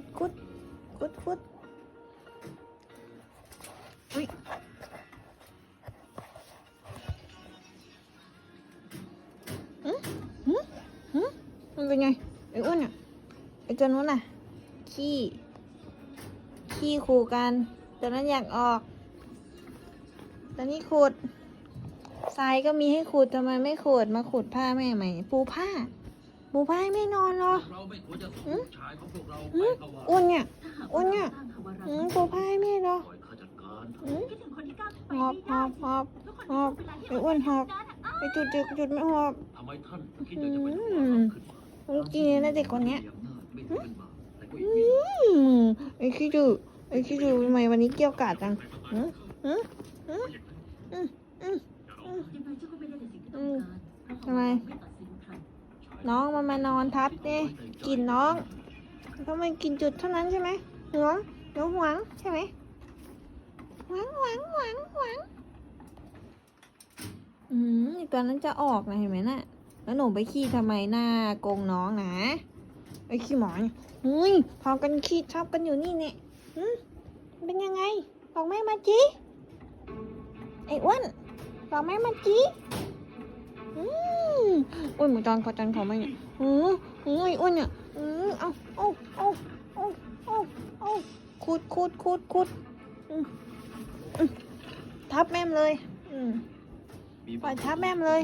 ดคุดคุดคุดอุ้ยอืมอืมอืมมันเป็นไงไอ้อ้วนอะไอ้ตัวนู้นน่ะ ขี้ ขี้ขู่กันตอนนั้นอยากออกตอนนี้ขุดทรายก็มีให้ขุดทำไมไม่ขุดมาขุดผ้าแม่ใหม่ปูผ้า ปูผ้าให้แม่นอนเหรอเราไม่ควรจะส่งหืมลูกชายของพวกเราหืไปมเข้าว่าอ้วนเนี่ยถ้าหากอ้วนเนี่ยว่าเราตั้งภาวะอืมปูผ้าให้แม่เหรอปล่อยข้าจัดการอืมคิดถึงคนที่ก้าวไปหอบหอบหอบทุกคนหอบมีไอ้อ้วนหอบเวลาที่ไปจุดจุดจุดไม่หอบทำไมท่านคิดจะจะเป็นหัวอืมขึ้นมาลูกจีนนะเด็กคนเนี้ยไม่ขึ้นมาแต่ก็อีกอืนิดมไอ้ขี้ดื้อไอ้ขี้ดื้อทำไมวันนี้เกี่ยวกาดจังหืมหืมหืมอืมอืมยังไงเจ้าก็ไม่ได้ในสิ่งที่ต้องการเพราะทำไมไม่ตัดสิ น้องมันมานอนทับเนี่ยกินน้องเพราะมันกินจุดเท่านั้นใช่ไหมหวงหนูหวงใช่ไหมหวังหวังหวังหวังอืมไอ้ตัวนั้นจะออกนะเห็นไหมน่ะแล้วหนูไปขี้ทำไมหน้าโกงน้องนะไอ้ขี้หมอนหุ้ยพอกันขี้ชอบกันอยู่นี่เนี่ยหืมเป็นยังไงบอกแม่มาจีไอ้อ้วนบอกแม่มาจี อ้วนหมูจอนขอจอนขอไมาเนี่ยอืออืออ้อ้วนเนี่ยอือเอาเอาเอาเอาเอาเอาขุดขุดขุดขุดอืมอืมทับแม่มเลยอืมปล่อยทับแม่มเลย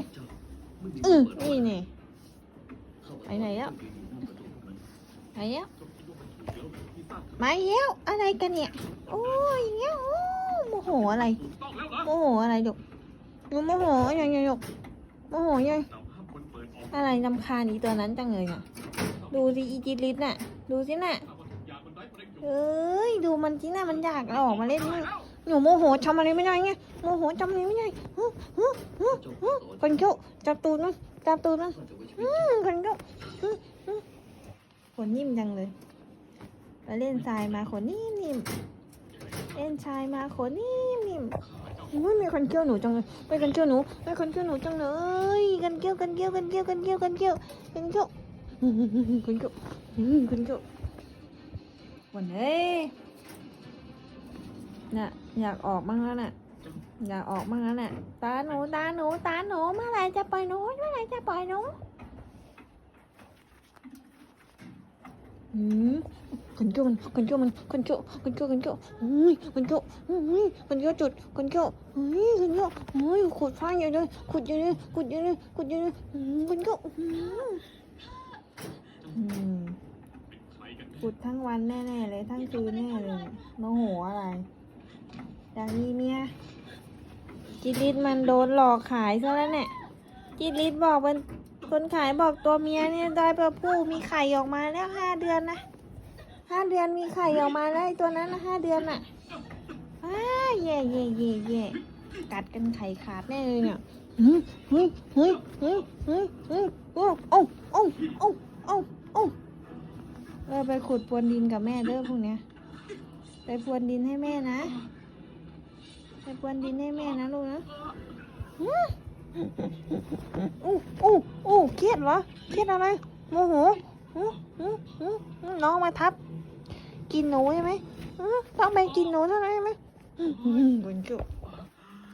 อือนี่นี่ไปไหนแล้วไหนแล้วมาอีกแล้วอะไรกันเนี่ย โอ้ยเงี้ยโอ้โมโหอะไร โมโหอะไรดกหนูโมโหยังยังดกโมโหยัง อะไรลำคาญอีตัวนั้นจังเลยน่ะ ดูสิอีจิลิสน่ะ ดูสิน่ะเด็นอยู่เอ้ยดูมันสิน่ะมันอยากเอาออกมาเล่นนี่หนูโมโหทำอะไรไม่ได้ไงโมโหทำอะไรไม่ได้ฮึฮึฮึฮึคนเขี้ยวจับตูดมันจับตูดมันอืมคนก็อืมอืมขนนิ่มจังเลยมาเล่นทรายมาขนนิ่มนิ่มเล่นทรายมาขนนิ่มนิ่ม อุ้ยมีคนเกี้ยวหนูจังเลยไปกันเกี้ยวหนูไปคนเกี้ยวหนูจังเลยกันเกี้ยวกันเกี้ยวกันเกี้ยวกันเกี้ยวกันเกี้ยวกันเกี้ยวอืมอืมอืมคนเกี้ยวอืมคนเกี้ยววันเอ้ยน่ะอยากออกบ้างแล้วน่ะอยากออกบ้างแล้วน่ะตาหนูตาหนูตาหนูเมื่อไรจะปล่อยหนูเมื่อไรจะปล่อยหนูอืม คนเกมันคนเกมันคนเกคนเกคนเกอุ้ยคนเกอุ้ยคนเกจุดคนเกอุ้ยคนเกอุ้ยขุดฟ้าใหญ่เลยขุดใหญ่เลยขุดใหญ่เลยขุดใหญ่เลยคนเกขุดทั้งวันแน่ๆเลยทั้งคืนแน่เลยโมโหอะไรอยากมีเมียจิตลิศมันโดนหลอกขายซะแล้วเนี่ยจิตลิศบอกมันคนขายบอกตัวเมียเนี่ยได้ตัวผู้มีไข่ออกมาแล้วห้าเดือนนะ ห้าเดือนมีไข่ออกมาแล้วไอ้ตัวนั้นนะห้าเดือนน่ะอ้าแย่แย่แย่แย่กัดกันไข่ขาดแน่เลยเนี่ยเฮ้ยเฮ้ยเฮ้ยเฮ้ยเฮ้ยเฮ้ยโอ้โอ้โอ้โอ้โอ้โอ้เออไปขุดพรวนดินกับแม่เด้อพวกเนี้ย ไปพรวนดินให้แม่นะ ไปพรวนดินให้แม่นะลูกนะหืมอู้อู้อู้เครียดเหรอ เครียดอะไร โมโหหือหือหือหือน้องมาทับ กินหนูใช่ไหมต้องไปกินหนูเท่านั้นใช่ไหมบุญจุ